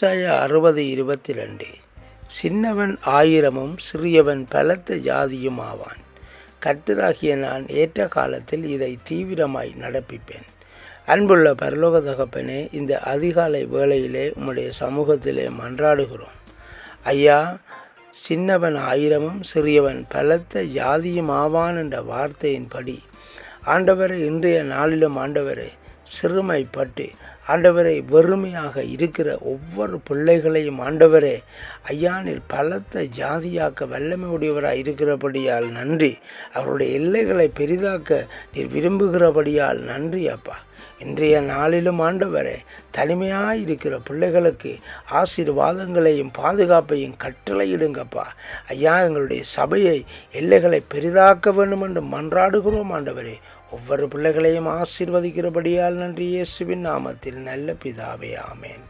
ஏசாய அறுபது இருபத்தி ரெண்டு சின்னவன் ஆயிரமும் சிறியவன் பலத்த ஜாதியும் ஆவான் கர்த்தராகிய நான் ஏற்ற காலத்தில் இதை தீவிரமாய் நடப்பிப்பேன். அன்புள்ள பரலோக தகப்பனே இந்த அதிகாலை வேளையிலே உம்முடைய சமூகத்திலே மன்றாடுகிறோம். ஐயா சின்னவன் ஆயிரமும் சிறியவன் பலத்த ஜாதியும் ஆவான் என்ற வார்த்தையின்படி ஆண்டவரை இன்றைய நாளிலும் ஆண்டவரை சிறுமைப்பட்டு ஆண்டவரை வெறுமையாக இருக்கிற ஒவ்வொரு பிள்ளைகளையும் ஆண்டவரே ஐயானில் பலத்த ஜாதியாக்க வல்லமை உடையவராக இருக்கிறபடியால் நன்றி. அவருடைய எல்லைகளை பெரிதாக்க நீர் விரும்புகிறபடியால் நன்றி அப்பா. இன்றைய நாளிலும் ஆண்டவரே தனிமையாக இருக்கிற பிள்ளைகளுக்கு ஆசீர்வாதங்களையும் பாதுகாப்பையும் கட்டளையிடுங்கப்பா. ஐயா எங்களுடைய சபையை எல்லைகளை பெரிதாக்க வேண்டும் என்று மன்றாடுகிறோம் ஆண்டவரே. ஒவ்வொரு பிள்ளைகளையும் ஆசீர்வதிக்கிறபடியால் நன்றி. இயேசுவின் நாமத்தில் நல்ல பிதாவே ஆமேன்.